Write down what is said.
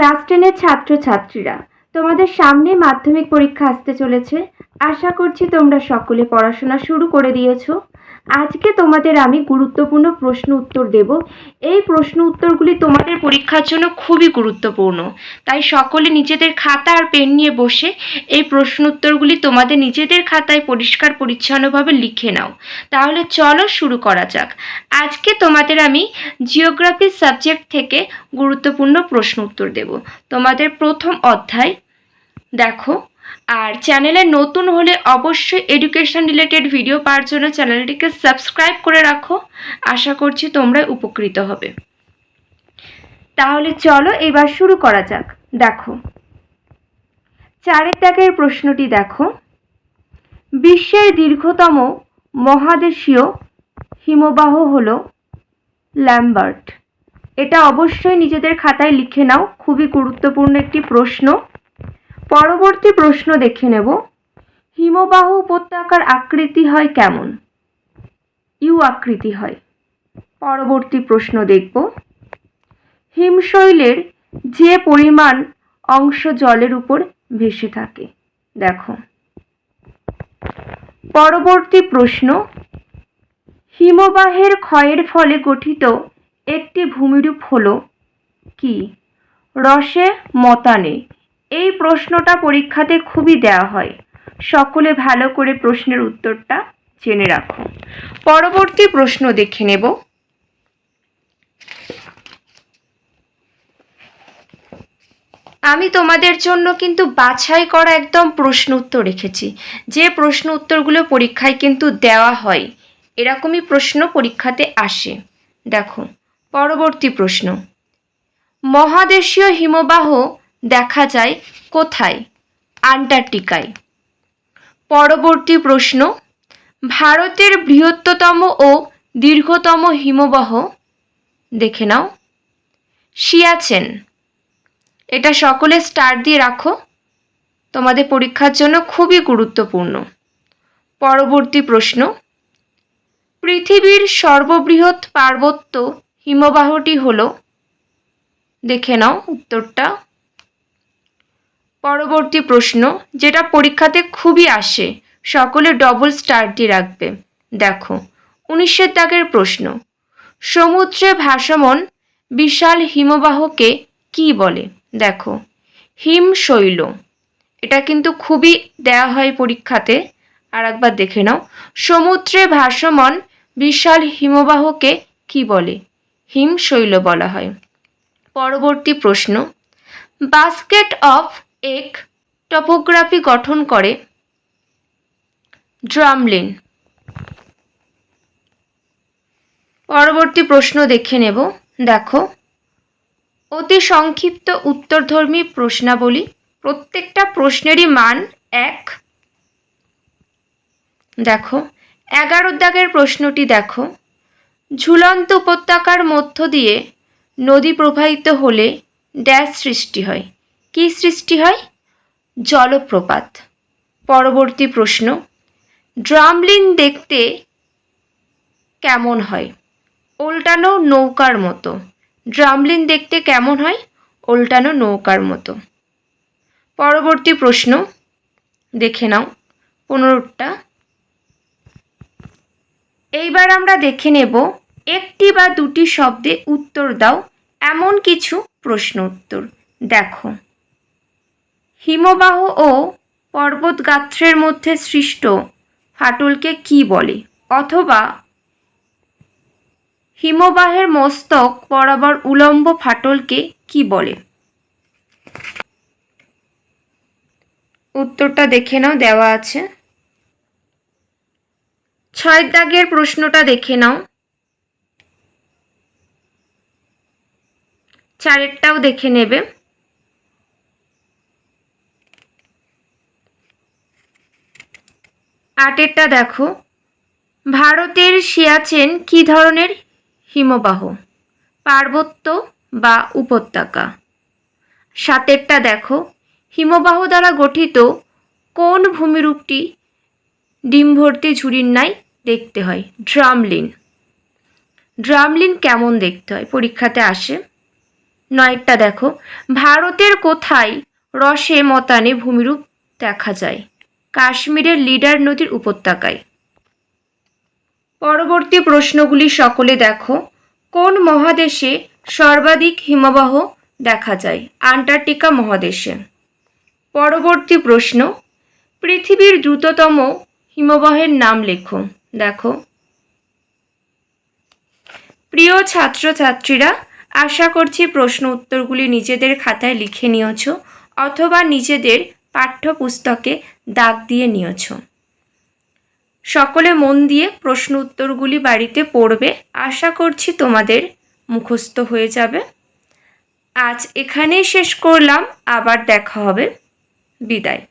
Class টেনের ছাত্রছাত্রীরা, তোমাদের সামনে মাধ্যমিক পরীক্ষা আসতে চলেছে। আশা করছি তোমরা সকলে পড়াশোনা শুরু করে দিয়েছ। আজকে তোমাদের আমি গুরুত্বপূর্ণ প্রশ্ন উত্তর দেব। এই প্রশ্ন উত্তরগুলি তোমাদের পরীক্ষার জন্য খুবই গুরুত্বপূর্ণ। তাই সকলে নিজেদের খাতা আর পেন নিয়ে বসে এই প্রশ্ন উত্তরগুলি তোমাদের নিজেদের খাতায় পরিষ্কার পরিচ্ছন্নভাবে লিখে নাও। তাহলে চলো শুরু করা যাক। আজকে তোমাদের আমি জিওগ্রাফি সাবজেক্ট থেকে গুরুত্বপূর্ণ প্রশ্ন উত্তর দেব। তোমাদের প্রথম অধ্যায় দেখো। আর চ্যানেলে নতুন হলে অবশ্যই এডুকেশন রিলেটেড ভিডিও পাওয়ার জন্য চ্যানেলটিকে সাবস্ক্রাইব করে রাখো। আশা করছি তোমরা উপকৃত হবে। তাহলে চলো এবার শুরু করা যাক। দেখো। চারের দাগের প্রশ্নটি দেখো। বিশ্বের দীর্ঘতম মহাদেশীয় হিমবাহ হল ল্যাম্বার্ট এটা অবশ্যই নিজেদের খাতায় লিখে নাও। খুবই গুরুত্বপূর্ণ একটি প্রশ্ন। পরবর্তী প্রশ্ন দেখে নেব। হিমবাহ উপত্যকার আকৃতি হয় কেমন? ইউ আকৃতি হয়। পরবর্তী প্রশ্ন দেখব। হিমশৈলের যে পরিমাণ অংশ জলের উপর ভেসে থাকে, দেখো। পরবর্তী প্রশ্ন, হিমবাহের ক্ষয়ের ফলে গঠিত একটি ভূমিরূপ হল কি? রসে মতানে। এই প্রশ্নটা পরীক্ষাতে খুবই দেওয়া হয়। সকলে ভালো করে প্রশ্নের উত্তরটা জেনে রাখো। পরবর্তী প্রশ্ন দেখে নেব। আমি তোমাদের জন্য কিন্তু বাছাই করা একদম প্রশ্ন উত্তর রেখেছি। যে প্রশ্ন উত্তরগুলো পরীক্ষায় কিন্তু দেওয়া হয়, এরকমই প্রশ্ন পরীক্ষাতে আসে। দেখো, পরবর্তী প্রশ্ন। মহাদেশীয় হিমবাহ দেখা যায় কোথায়? আন্টার্কটিকায়। পরবর্তী প্রশ্ন, ভারতের বৃহত্তম ও দীর্ঘতম হিমবাহ দেখে নাও। সিয়াচেন। এটা সকলে স্টার দিয়ে রাখো। তোমাদের পরীক্ষার জন্য খুবই গুরুত্বপূর্ণ। পরবর্তী প্রশ্ন, পৃথিবীর সর্ববৃহৎ পার্বত্য হিমবাহটি হলো, দেখে নাও উত্তরটা। পরবর্তী প্রশ্ন, যেটা পরীক্ষাতে খুবই আসে, সকলে ডবল স্টারটি রাখবে। দেখো, উনিশের দাগের প্রশ্ন, সমুদ্রে ভাসমান বিশাল হিমবাহকে কি বলে? দেখো হিমশৈল এটা কিন্তু খুবই দেওয়া হয় পরীক্ষাতে। আর একবার দেখে নাও, সমুদ্রে ভাসমান বিশাল হিমবাহকে কি বলে? হিমশৈল বলা হয়। পরবর্তী প্রশ্ন বাস্কেট অফ এক টপোগ্রাফি গঠন করে ড্রামলিন পরবর্তী প্রশ্ন দেখে নেব। দেখো, অতি সংক্ষিপ্ত উত্তরধর্মী প্রশ্নাবলী, প্রত্যেকটা প্রশ্নেরই মান এক। দেখো, এগারো দাগের প্রশ্নটি দেখো। ঝুলন্ত উপত্যকার মধ্য দিয়ে নদী প্রবাহিত হলে ড্যাশ সৃষ্টি হয়। কি সৃষ্টি হয়? জলপ্রপাত। পরবর্তী প্রশ্ন, ড্রামলিন দেখতে কেমন হয়? উল্টানো নৌকার মতো। ড্রামলিন দেখতে কেমন হয়? উল্টানো নৌকার মতো। পরবর্তী প্রশ্ন, দেখে নাও পনেরোটা এইবার আমরা দেখে নেব একটি বা দুটি শব্দে উত্তর দাও, এমন কিছু প্রশ্ন উত্তর দেখো। হিমবাহ ও পর্বতগাত্রের মধ্যে সৃষ্ট ফাটলকে কি বলে? অথবা হিমবাহের মস্তক বরাবর উলম্ব ফাটলকে কি বলে? উত্তরটা দেখে নাও, দেওয়া আছে। ছয় দাগের প্রশ্নটা দেখে নাও। চারেরটাও দেখে নেবে। আটেরটা দেখো। ভারতের সিয়াচেন কী ধরনের হিমবাহ? পার্বত্য বা উপত্যকা? সাতেরটা দেখো। হিমবাহ দ্বারা গঠিত কোন ভূমিরূপটি ডিম ভর্তি ঝুড়ির নাই দেখতে হয়? ড্রামলিন। ড্রামলিন কেমন দেখতে হয়? পরীক্ষাতে আসে। নয়েরটা দেখো। ভারতের কোথায় রসে মতানে ভূমিরূপ দেখা যায়? কাশ্মীরের লিডার নদীর উপত্যকায়। পরবর্তী প্রশ্নগুলি সকলে দেখো। কোন মহাদেশে সর্বাধিক হিমবাহ দেখা যায়? আন্টার্কটিকা মহাদেশে। পরবর্তী প্রশ্ন, পৃথিবীর দ্রুততম হিমবাহের নাম লেখো। দেখো। প্রিয় ছাত্রছাত্রীরা, আশা করছি প্রশ্ন উত্তরগুলি নিজেদের খাতায় লিখে নিয়েছ, অথবা নিজেদের পাঠ্যপুস্তকে দাগ দিয়ে নিয়েছ। সকলে মন দিয়ে প্রশ্ন উত্তরগুলি বাড়িতে পড়বে। আশা করছি তোমাদের মুখস্থ হয়ে যাবে। আজ এখানেই শেষ করলাম। আবার দেখা হবে। বিদায়।